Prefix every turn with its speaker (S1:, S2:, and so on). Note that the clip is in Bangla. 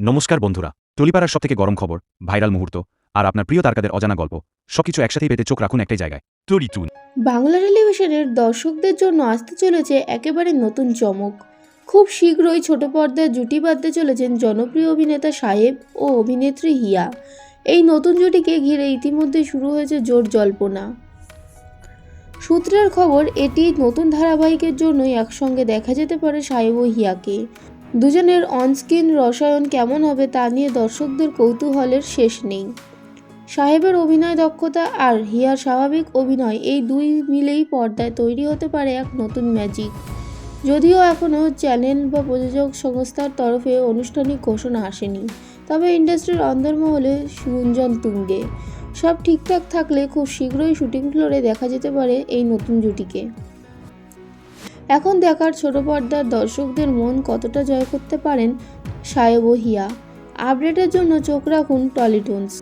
S1: নমস্কার বন্ধুরা টলিপাড়ার সবথেকে গরম খবর, ভাইরাল মুহূর্ত, আর আপনার প্রিয় তারকাদের অজানা গল্প, সবকিছু একসাথেই পেতে চোখ রাখুন একটাই জায়গায়
S2: বাংলা টেলিভিশনের দর্শকদের জন্য আসতে চলেছে একেবারে নতুন চমক। খুব শীঘ্রই ছোট পর্দায় জুটি বাঁধতে চলেছেন জনপ্রিয় অভিনেতা সাহেব ও অভিনেত্রী হিয়া। এই নতুন জুটিকে ঘিরে ইতিমধ্যে শুরু হয়েছে জোর জল্পনা। সূত্রের খবর, এটি নতুন ধারাবাহিকের জন্যই একসঙ্গে দেখা যেতে পারে সাহেব ও হিয়াকে। দুজনের অনস্ক্রিন রসায়ন কেমন হবে তা নিয়ে দর্শকদের কৌতূহলের শেষ নেই। সাহেবের অভিনয় দক্ষতা আর হিয়ার স্বাভাবিক অভিনয় এই দুই মিলেই পর্দায় তৈরি হতে পারে এক নতুন ম্যাজিক। যদিও এখনও চ্যানেল বা প্রযোজক সংস্থার তরফে আনুষ্ঠানিক ঘোষণা আসেনি, তবে ইন্ডাস্ট্রির অন্দরমহলে গুঞ্জন তুঙ্গে। সব ঠিকঠাক থাকলে খুব শীঘ্রই শুটিং ফ্লোরে দেখা যেতে পারে এই নতুন জুটিকে। এখন দেখার ছোট পর্দার দর্শকদের মন কতটা জয় করতে পারেন সায়বহিয়া হিয়া আপডেটের জন্য চোখ রাখুন টলিটুনস।